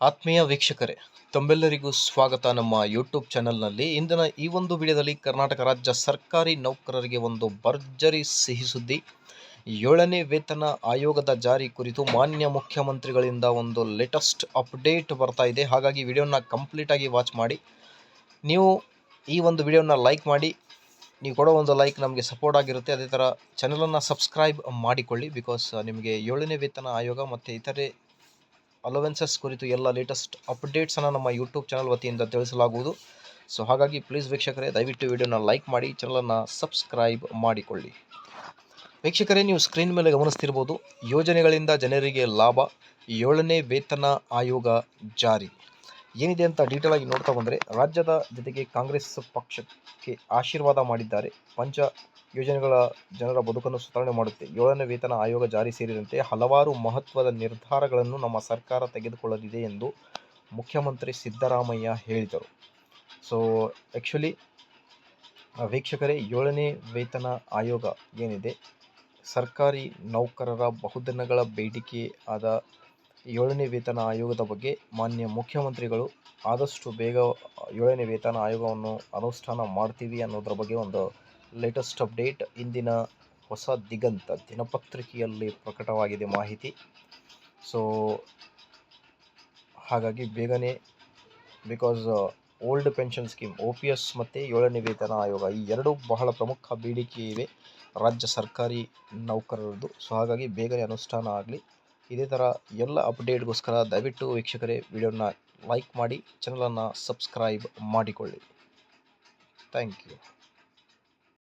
ಆತ್ಮೀಯ ವೀಕ್ಷಕರೇ, ತಮ್ಮೆಲ್ಲರಿಗೂ ಸ್ವಾಗತ. ನಮ್ಮ ಯೂಟ್ಯೂಬ್ ಚಾನಲ್ನಲ್ಲಿ ಇಂದಿನ ಈ ಒಂದು ವಿಡಿಯೋದಲ್ಲಿ ಕರ್ನಾಟಕ ರಾಜ್ಯ ಸರ್ಕಾರಿ ನೌಕರರಿಗೆ ಒಂದು ಭರ್ಜರಿ ಸಿಹಿ ಸುದ್ದಿ. ಏಳನೇ ವೇತನ ಆಯೋಗದ ಜಾರಿ ಕುರಿತು ಮಾನ್ಯ ಮುಖ್ಯಮಂತ್ರಿಗಳಿಂದ ಒಂದು ಲೇಟೆಸ್ಟ್ ಅಪ್ಡೇಟ್ ಬರ್ತಾ ಇದೆ. ಹಾಗಾಗಿ ವಿಡಿಯೋನ ಕಂಪ್ಲೀಟಾಗಿ ವಾಚ್ ಮಾಡಿ. ನೀವು ಈ ಒಂದು ವಿಡಿಯೋನ ಲೈಕ್ ಮಾಡಿ. ನೀವು ಕೊಡೋ ಒಂದು ಲೈಕ್ ನಮಗೆ ಸಪೋರ್ಟ್ ಆಗಿರುತ್ತೆ. ಅದೇ ಥರ ಚಾನಲನ್ನು ಸಬ್ಸ್ಕ್ರೈಬ್ ಮಾಡಿಕೊಳ್ಳಿ ಬಿಕಾಸ್ ನಿಮಗೆ ಏಳನೇ ವೇತನ ಆಯೋಗ ಮತ್ತು ಇತರೆ ಅಲವೆನ್ಸಸ್ ಕುರಿತು ಎಲ್ಲ ಲೇಟೆಸ್ಟ್ ಅಪ್ಡೇಟ್ಸನ್ನು ನಮ್ಮ ಯೂಟ್ಯೂಬ್ ಚಾನಲ್ ವತಿಯಿಂದ ತಿಳಿಸಲಾಗುವುದು. ಸೊ ಹಾಗಾಗಿ ಪ್ಲೀಸ್ ವೀಕ್ಷಕರೇ, ದಯವಿಟ್ಟು ವಿಡಿಯೋನ ಲೈಕ್ ಮಾಡಿ ಚಾನಲನ್ನು ಸಬ್ಸ್ಕ್ರೈಬ್ ಮಾಡಿಕೊಳ್ಳಿ. ವೀಕ್ಷಕರೇ, ನೀವು ಸ್ಕ್ರೀನ್ ಮೇಲೆ ಗಮನಿಸ್ತಿರ್ಬೋದು, ಯೋಜನೆಗಳಿಂದ ಜನರಿಗೆ ಲಾಭ, ಏಳನೇ ವೇತನ ಆಯೋಗ ಜಾರಿ. ಏನಿದೆ ಅಂತ ಡೀಟೇಲ್ ಆಗಿ ನೋಡ್ತಾ ಬಂದರೆ ರಾಜ್ಯದ ಜೊತೆಗೆ ಕಾಂಗ್ರೆಸ್ ಪಕ್ಷಕ್ಕೆ ಆಶೀರ್ವಾದ ಮಾಡಿದ್ದಾರೆ. ಪಂಚ ಯೋಜನೆಗಳ ಜನರ ಬದುಕನ್ನು ಸುಧಾರಣೆ ಮಾಡುತ್ತೆ. ಏಳನೇ ವೇತನ ಆಯೋಗ ಜಾರಿ ಸೇರಿದಂತೆ ಹಲವಾರು ಮಹತ್ವದ ನಿರ್ಧಾರಗಳನ್ನು ನಮ್ಮ ಸರ್ಕಾರ ತೆಗೆದುಕೊಳ್ಳಲಿದೆ ಎಂದು ಮುಖ್ಯಮಂತ್ರಿ ಸಿದ್ದರಾಮಯ್ಯ ಹೇಳಿದರು. ಸೊ ಆ್ಯಕ್ಚುಲಿ ವೀಕ್ಷಕರೇ, ಏಳನೇ ವೇತನ ಆಯೋಗ ಏನಿದೆ, ಸರ್ಕಾರಿ ನೌಕರರ ಬಹುದಿನಗಳ ಬೇಡಿಕೆ ಆದ ಏಳನೇ ವೇತನ ಆಯೋಗದ ಬಗ್ಗೆ ಮಾನ್ಯ ಮುಖ್ಯಮಂತ್ರಿಗಳು ಆದಷ್ಟು ಬೇಗ ಏಳನೇ ವೇತನ ಆಯೋಗವನ್ನು ಅನುಷ್ಠಾನ ಮಾಡ್ತೀವಿ ಅನ್ನೋದ್ರ ಬಗ್ಗೆ ಒಂದು ಲೇಟೆಸ್ಟ್ ಅಪ್ಡೇಟ್ ಇಂದಿನ ಹೊಸ ದಿಗಂತ ದಿನಪತ್ರಿಕೆಯಲ್ಲಿ ಪ್ರಕಟವಾಗಿದೆ ಮಾಹಿತಿ. ಸೊ ಹಾಗಾಗಿ ಬೇಗನೆ because old pension scheme O P S ಮತ್ತು ಏಳನೇ ವೇತನ ಆಯೋಗ, ಈ ಎರಡು ಬಹಳ ಪ್ರಮುಖ ಬೇಡಿಕೆ ಇವೆ. ರಾಜ್ಯ ಸರ್ಕಾರಿ ನೌಕರರದ್ದು. ಸೊ ಹಾಗಾಗಿ ಬೇಗನೆ ಅನುಷ್ಠಾನ ಆಗಲಿ. ಇದೇ ಥರ ಎಲ್ಲ ಅಪ್ಡೇಟ್ಗೋಸ್ಕರ ದಯವಿಟ್ಟು ವೀಕ್ಷಕರೇ ವಿಡಿಯೋನ ಲೈಕ್ ಮಾಡಿ ಚಾನಲನ್ನು ಸಬ್ಸ್ಕ್ರೈಬ್ ಮಾಡಿಕೊಳ್ಳಿ. Thank you